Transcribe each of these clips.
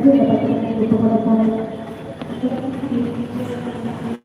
Thank you.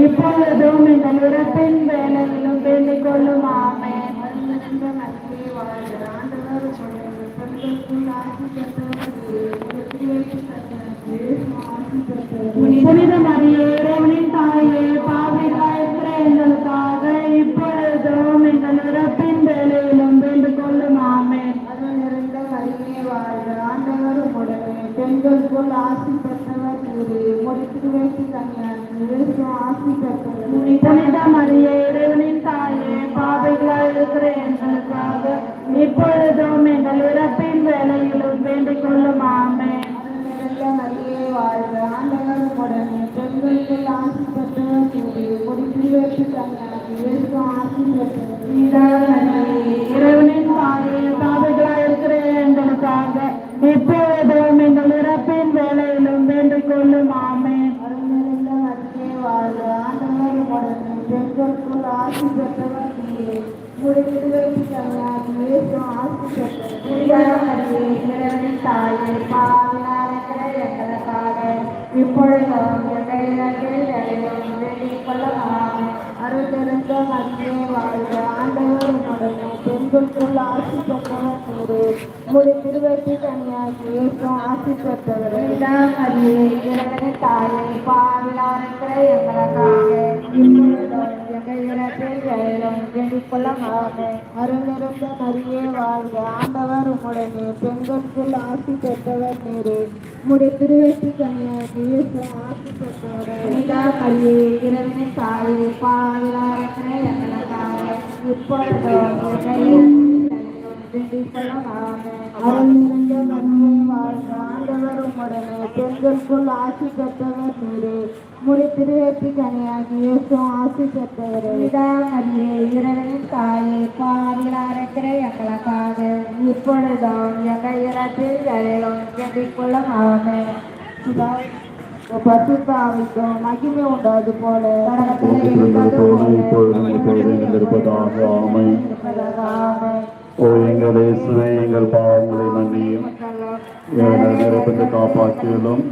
இப்பொழுதும் இந்த நிறத்தின் வேலையிலும் வேண்டிக் கொள்ளும் ஆமே புனித உடனே பெண்களுக்குள் ஆசி பெற்றவர் முடித்து வைத்து ஆசி பெற்றவர். புனித மரியே இறைவனின் தாயே பாவிகளாய் இருக்கிற எங்களுக்காக இப்பொழுதும் எங்கள் இறப்பின் வேலையிலும் வேண்டிக் கொள்ளும் ஆமே மரியே வாழ்க ஆண்டவர் உடனே பெண்களுக்குள் ஆசி பெற்றவர் நீரே முடித்து வைத்து கன்னியாசி ஆசி பெற்றவர். இறைவனின் தாயே பாவிகளாய் இருக்கிற எங்களுக்காக இப்பொழுதும் எங்கள் இறப்பின் வேலையிலும் வேண்டிக் கொள்ளும் ஆமே அருள்நிறைந்த மரியே வாழ்க ஆண்டவர் உடனே ஆசி பெற்றவர் நீரே முடித்து வைத்து கன்னியாசி ஆசி பெற்றவர் இறைவனின் தாயே பாவிகளாய் எங்களுக்காக இப்பொழுதும் எங்கள் இறப்பின் வேலையிலும் வேண்டிக் கொள்ளும் அருள் நிறைந்த மரியே வாழ்க ஆண்டவர் பெண்களுக்குள் ஆசி பெற்றவர் நீரே முடி திருவற்றி கன்னியாகி இயேசும் ஆசி பெற்றவர் மரியே இறைவனின் தாயே பாவிகளாய் இருக்கிற எங்களுக்காக இப்பொழுதும் எங்கள் இறப்பின் வேலையிலும் வேண்டிக் கொள்ளும் ஆமே அருள் நிறைந்த மரியே வாழ்க. ஆண்டவர் உடனே பெண்களுக்குள் ஆசி பெற்றவர் நீரே. முடி திருவற்றி கன்னியாகி இயேசும் ஆசி பெற்றவர் புனிதா மரியே இறைவனின் தாயே பாவிகளாய் இருக்கிற எங்களுக்காக இப்பொழுதும் எங்கள் வேண்டிக் கொள்ளும் ஆமே உடனே பெண்களுக்குள் ஆசி பெற்றவர் நீரே. முடி திருவேற்றி கனியாகி இயேசும் பெற்றவரே புனிதா மரியே தாயே எங்களுக்காக இப்பொழுதும் எங்கள் ஆமே மகிமை உண்டாது போல இருப்பதாக ஆமை ஓ எங்கள் இயேசுவே எங்கள் பாவங்களை மன்னியும். எங்கள் நிரப்பத்தை காப்பாற்றியும்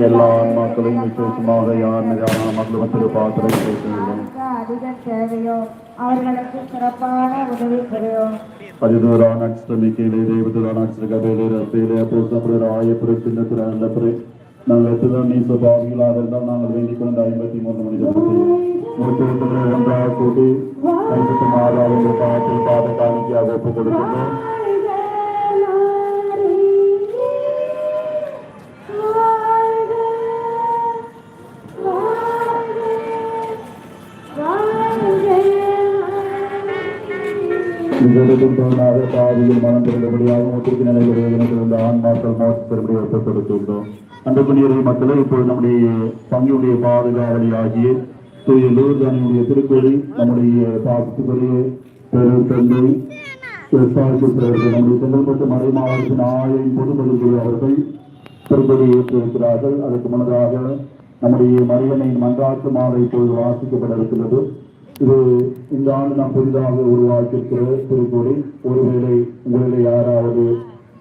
எல்லா ஆன்மாக்களையும் விசேஷமாக யார் மீதான மக்களும் திரு பாத்திரம் பேசுகிறோம் அதிக தேவையோ அவர்களுக்கு சிறப்பான உதவி புரியும் அதிதூரான அஷ்டமிக்கையிலே தேவதூரான அஷ்டகபையிலே ரத்திலே பூசப்புற ஆயப்புற சின்னப்புற நல்லப்புற நாங்கள் எத்தனை நீ சுபாவிகளாக இருந்தால் நாங்கள் வேண்டிக் கொண்ட ஐம்பத்தி மூன்று மணி நேரத்தில் ஒன்றாக கூட்டி ஐம்பத்தி ஆறு அவங்க பாவத்தில் பாத காணிக்கையாக ஒப்புக் கொடுக்கின்றோம் நிகழ்வும் தோணாத பாவியில் மனம் பெறும்படியாக முத்திற்கு நிலையில் வேதனைகள் ஆன்மாக்கள் மோசம் பெறும்படி ஒப்புக் கொடுக்கின்றோம் அந்த புண்ணியரை மக்களை இப்போது நம்முடைய பங்குடைய பாதுகாவலி ஆகிய தூய லூர்தானியுடைய திருக்கோழி நம்முடைய பாசத்துக்குரிய பெரு தந்தை நம்முடைய செங்கல்பட்டு மறை மாவட்டத்தின் ஆயின் பொதுமொழிகள் அவர்கள் திருப்பதி ஏற்றிருக்கிறார்கள் அதற்கு முன்னதாக நம்முடைய மரியணையின் மன்றாட்டு மாலை இப்போது வாசிக்கப்பட இருக்கிறது. இது இந்த ஆண்டு நாம் புதிதாக உருவாக்கியிருக்கிற திருக்கோடி ஒருவேளை உங்களில் யாராவது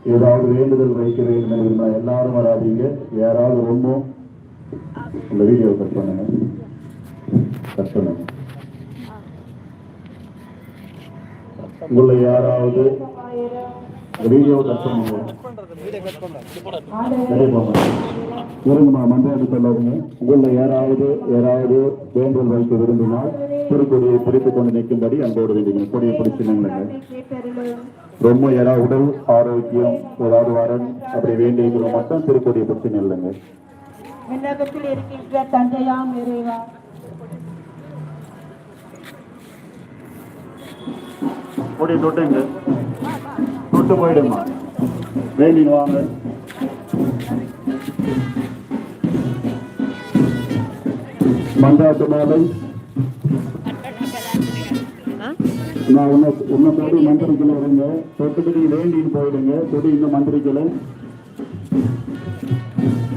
ஏதாவது வேண்டுதல் வைக்க வேண்டும் என்று எல்லாரும் வராதீங்க. யாராவது ஒன்றும் இந்த வீடியோ கட் பண்ணுங்க. கட் பண்ணுங்க. உங்களை யாராவது வீடியோ கட் பண்ணுங்க. வெளியே போங்க இருங்கம்மா மன்றாடி உங்களில் யாராவது யாராவது வேண்டுதல் வைக்க விரும்பினால் திருக்கொடியை பிடித்துக் கொண்டு நிற்கும்படி அன்போடு வேண்டிங்க கொடியை பிடிச்சு நின்னுங்க கேட்டருளும் ரொம்ப யாராவது உடல் ஆரோக்கியம் ஏதாவது வரன் அப்படி வேண்டியவங்க மட்டும் திருக்கொடியை பிடிச்சு நில்லுங்க விண்ணகத்தில் இருக்கின்ற தந்தையாம் இறைவா. கொடியை தொட்டுங்க. தொட்டு போயிடுமா? வேண்டின்னு வாங்க. மண்டாட்டு மாலை. நான் உன்னை உன்னை தொடி மந்திரிக்கல இருங்க தொட்டுக்கிட்டு வேண்டின்னு போயிடுங்க. தொடி இன்னும் மந்திரிக்கல.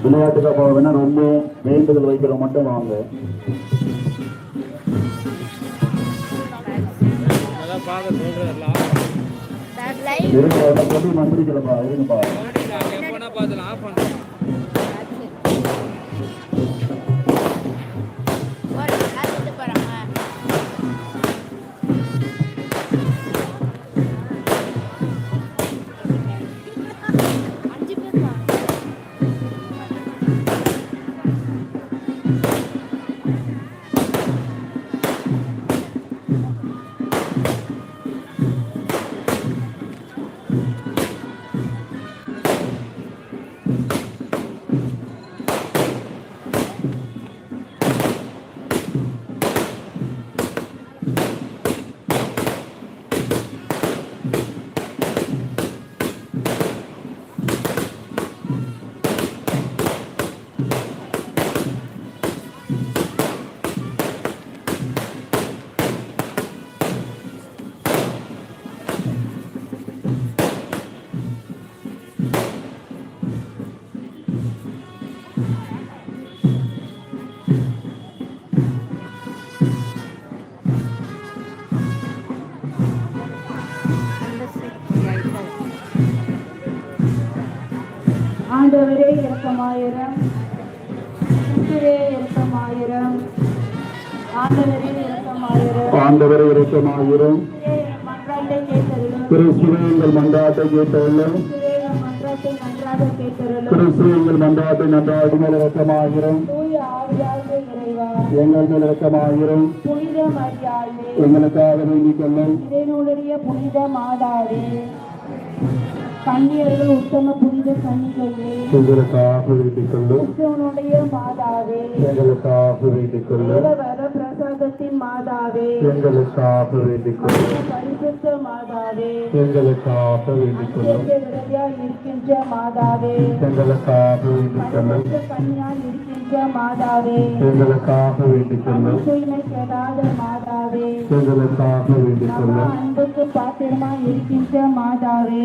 விளையாட்டுக்கு போவேன்னா ரொம்ப வேண்டுதல் வைக்கிற மட்டும் வாங்க. இருங்க தொடி மந்திரிக்கலப்பா இருங்கப்பா. ஆண்டவரே இரக்கமாயிரம் கிறிஸ்துவே இரக்கமாயிரம் ஆண்டவரே இரக்கமாயிரம் ஆண்டவரை கேட்டருளும். கிறிஸ்துவே எங்கள் மன்றாட்டை கேட்டருளும். கிறிஸ்துவே எங்கள் மன்றாட்டை மேல் மேல் எங்களுக்காக வேண்டிக் கொள்ளும். இதனுடைய புனித மாதாவே. கன்னியர்கள் உத்தம புனித கன்னிகையே எங்களுக்காக வேண்டிக் கொள்ளும் கிறிஸ்துவனுடைய மாதாவே எங்களுக்காக வேண்டிக் கொள்ளும் வர பிரசாதத்தின் மாதாவே எங்களுக்காக வேண்டிக் கொள்ளும் பரிசுத்த மாதாவே எங்களுக்காக வேண்டிக் கொள்ளும் இருக்கின்ற மாதாவே எங்களுக்காக வேண்டிக் கொள்ளும் கன்னியால் இருக்கின்ற மாதாவே எங்களுக்காக வேண்டிக் கொள்ளும் தூய்மை கெடாத மாதாவே எங்களுக்காக வேண்டிக் நம்ம கொள்ளும் அன்புக்கு பாத்திரமா இருக்கின்ற மாதாவே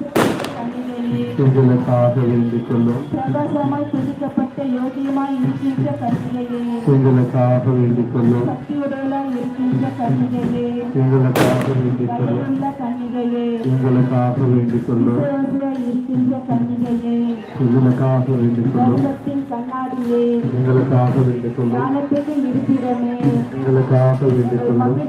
எங்களுக்காக வேண்டிக் கொள்ளும் பிரகாசமாய் துதிக்கப்பட்ட யோகியமாய் இருக்கின்ற கன்னிகையே எங்களுக்காக வேண்டிக் கொள்ளும் சக்தியுடலாய் இருக்கின்ற கன்னிகையே எங்களுக்காக வேண்டிக் கொள்ளும் எங்களுக்காக வேண்டிக் கொள்ளும் இருக்கின்ற எங்களுக்காக வேண்டிக் கொள்ளும் கண்ணாடியே. எங்களுக்காக வேண்டிக் கொள்ளும் இருப்பிடமே. எங்களுக்காக வேண்டிக் கொள்ளும்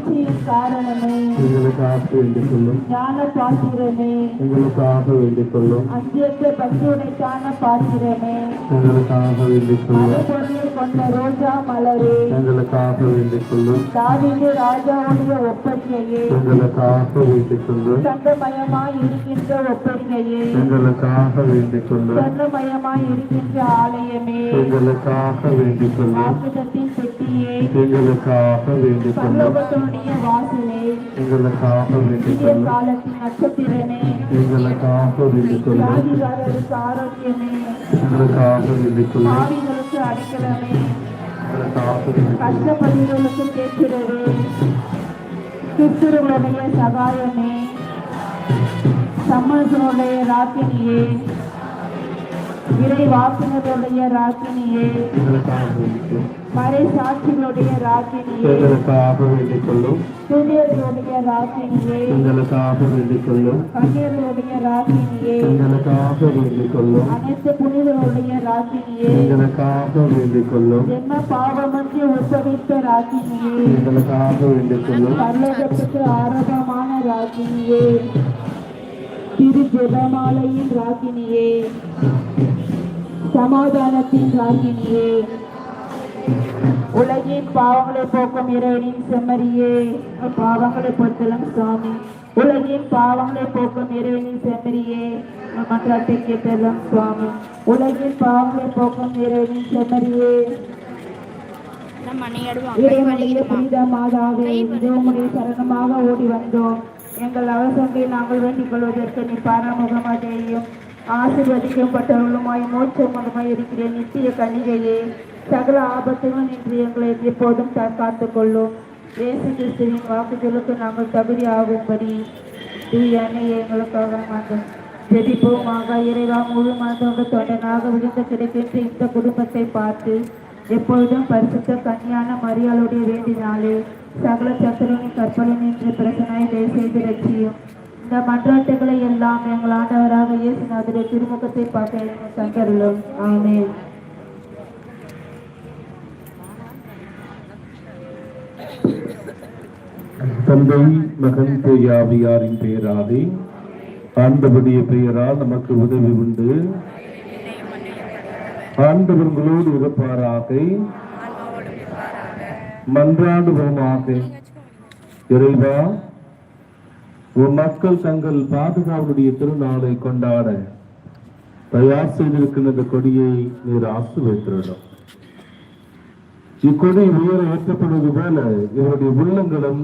காரணமே. எங்களுக்காக வேண்டிக் கொள்ளும் ஞான பாத்திரமே எங்களுக்காக வேண்டிக் கொள்ளும் அஞ்சற்ற பக்தியுடைக்கான பாத்திரமே எங்களுக்காக வேண்டிக் கொள்ளும் கொண்ட ரோஜா மலரே. எங்களுக்காக வேண்டிக் கொள்ளும் தாவீது ராஜாவுடைய ஒப்பரிகையே எங்களுக்காக வேண்டிக் கொள்ளும் சங்கமயமாய் இருக்கின்ற ஒப்பரிகையே எங்களுக்காக வேண்டிக் கொள்ளும் சங்கமயமாய் இருக்கின்ற ஆலயமே. எங்களுக்காக வேண்டிக் கொள்ளும் ஆயுதத்தின் பெட்டியே. எங்களுக்காக வேண்டிக் கொள்ளும் பரலோகத்தினுடைய வாசலே. எங்களுக்காக வேண்டிக் புதிய கொள்ளும் காலத்தின் நட்சத்திரமே. எங்களுக்காக வேண்டிக் கொள்ளும் வியாதிகாரருக்கு ஆரோக்கியமே பாவிகளுக்கு அடைக்கலமே கஷ்டப்படுகிறவர்களுக்கு கேட்கிறவே கிறிஸ்துவனுடைய சகாயமே இறை வாக்கினருடைய ராக்கினியே. எங்களுக்காக வேண்டிக்கும் மறை சாட்சிகளுடைய ராக்கினியே. எங்களுக்காக வேண்டிக் கொள்ளும் துதியர்களுடைய ராக்கினியே. எங்களுக்காக வேண்டிக் கொள்ளும் கண்ணீர்களுடைய ராக்கினியே. எங்களுக்காக வேண்டிக் கொள்ளும் அனைத்து புனிதர்களுடைய ராக்கினியே. எங்களுக்காக வேண்டிக் கொள்ளும் என்ன பாவமன்றி உற்பவித்த ராக்கினியே. எங்களுக்காக வேண்டிக் கொள்ளும் பரலோகத்துக்கு ஆரம்பமான ராக்கினியே. திரு ஜெபமாலையின் ராக்கினியே சமாதானத்தின் ராக்கினியே உலகின் பாவங்களை போக்கும் இறைவனின் செம்மறியே. பாவங்களை பொறுத்தலும் சுவாமி. உலகின் பாவங்களை போக்கும் இறைவனின் செம்மறியே. மன்றாட்டை கேட்டலும் சுவாமி. உலகின் பாவங்களை போக்கும் இறைவனின் செம்மறியே. புனித மாதாவே தேவனுடைய சரணமாக ஓடி வந்தோம். எங்கள் அவசரங்களை நாங்கள் வேண்டிக் கொள்வதற்கு நீ பாராமுகமாதையும் ஆசீர்வதிக்கப்பட்டவர்களுமாய் மோட்சமுகமாய் இருக்கிற நித்திய கணிகையே சகல ஆபத்துகள் நின்று எங்களை எப்போதும் தா- காத்துக் கொள்ளும் இயேசு கிறிஸ்துவின் வாக்குகளுக்கு நாங்கள் தகுதி ஆகும்படி தூய அன்னையை எங்களுக்காக நாங்கள் ஜெபிப்போமாக இறைவா முழு மனதோடு தொடனாக விழுந்து கிடைக்கின்ற இந்த குடும்பத்தை பார்த்து எப்பொழுதும் பரிசுத்த கன்னியான மரியாளுடைய வேண்டினாலே சகல சத்துருவின் கற்பனை என்று பிரசனாய் தயவு செய்து ரட்சியும் இந்த மன்றாட்டுகளை எல்லாம் எங்கள் ஆண்டவராக இயேசுநாதரை திருமுகத்தை பார்க்க எங்கள் தந்தருளும் ஆமே தந்தை மகன் தூயாவியாரின் பெயராலே ஆண்டவருடைய பெயரால் நமக்கு உதவி உண்டு. ஆண்டவர்களோடு இருப்பாராக. மன்றாடுவோமாக இறைவா உன் மக்கள் தங்கள் பாதுகாவலுடைய திருநாளை கொண்டாட தயார் செய்திருக்கின்ற இந்த கொடியை நீர் ஆசிர்வதித்திருந்தோம் இக்கொடி உயர ஏற்றப்படுவது போல இவருடைய உள்ளங்களும்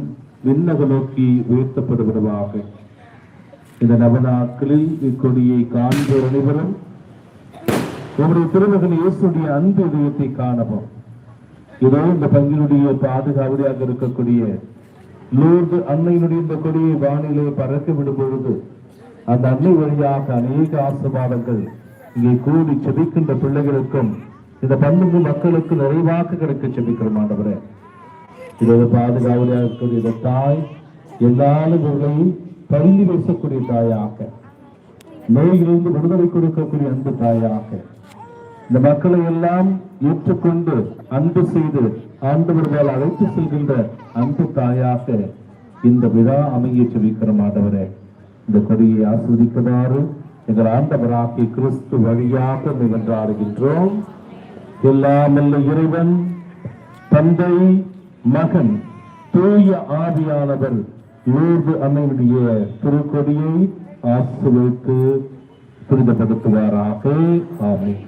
விண்ணக நோக்கி உயர்த்தப்படுவதாக இந்த நவநாட்களில் இக்கொடியை காண்போர் அனைவரும். உங்களுடைய திருமகன் இயேசுடைய அன்பு இதயத்தை காணவும். இதோ இந்த பங்கினுடைய பாதுகாவலியாக இருக்கக்கூடிய லூர்து அன்னையினுடைய இந்த கொடியை வானிலே பறக்க விடும் பொழுது அந்த அன்னை வழியாக அநேக ஆசீர்வாதங்கள் இங்கே கூடி செபிக்கின்ற பிள்ளைகளுக்கும் இந்த பன்னெண்டு மக்களுக்கு நிறைவாக கிடைக்க செபிக்கிறோம் ஆண்டவரே. இதோட பாதுகாவலியாக இருக்கக்கூடிய இந்த தாய் எல்லாரும் உங்களை பரிந்து பேசக்கூடிய தாயாக நோயிலிருந்து விடுதலை கொடுக்கக்கூடிய அன்பு தாயாக இந்த மக்களை எல்லாம் ஏற்றுக்கொண்டு அன்பு செய்து ஆண்டவர் மேல் அழைத்து செல்கின்ற அன்பு தாயாக இந்த விழா அமைய செபிக்கிறோம் ஆண்டவரே இந்த கொடியை ஆஸ்வதிக்குமாறு எங்கள் ஆண்டவராகிய கிறிஸ்து வழியாக நிகழ்ந்தாடுகின்றோம். எல்லாம் இறைவன் தந்தை மகன் தூய ஆவியானவர் லூர்து அன்னையுடைய திருக்கொடியை ஆசிரியத்து துரிதப்படுத்துவாராக ஆமென்.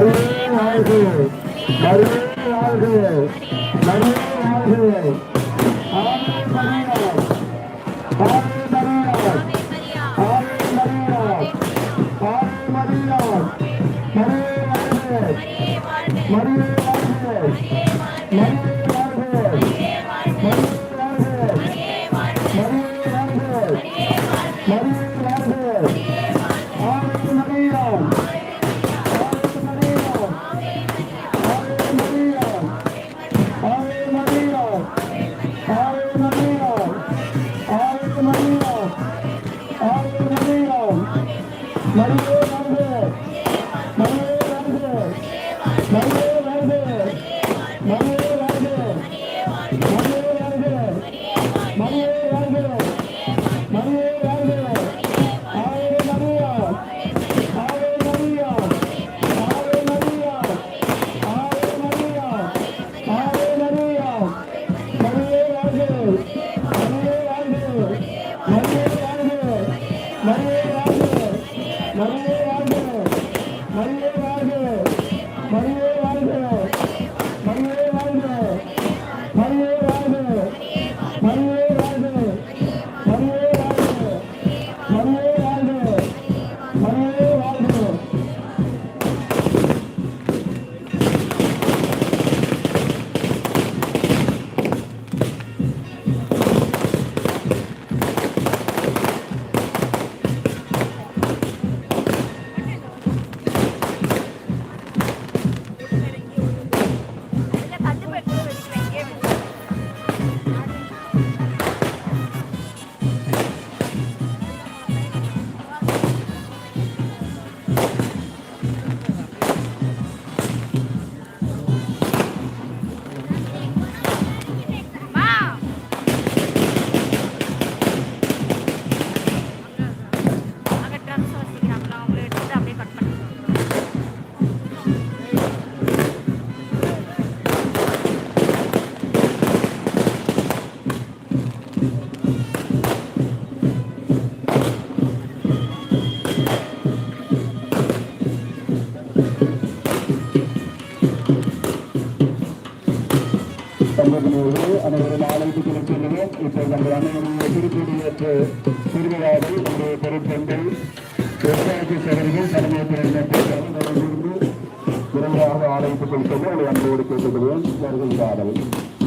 மருவே வாழ்க மருவே அழைத்துக் கொண்டு செல்லுவோம் இப்போ நம்முடைய அன்னையுடைய திருப்பதியேற்று திருவிழாவை நம்முடைய பெருந்தந்தை விவசாயத்தை சேகரிக்கும் தலைமையிலிருந்து விரைவாக ஆலயத்துக் கொண்டு செல்ல உங்களை அன்போடு கேட்டுக்கொள்வோம் வருகின்றார்கள் Thank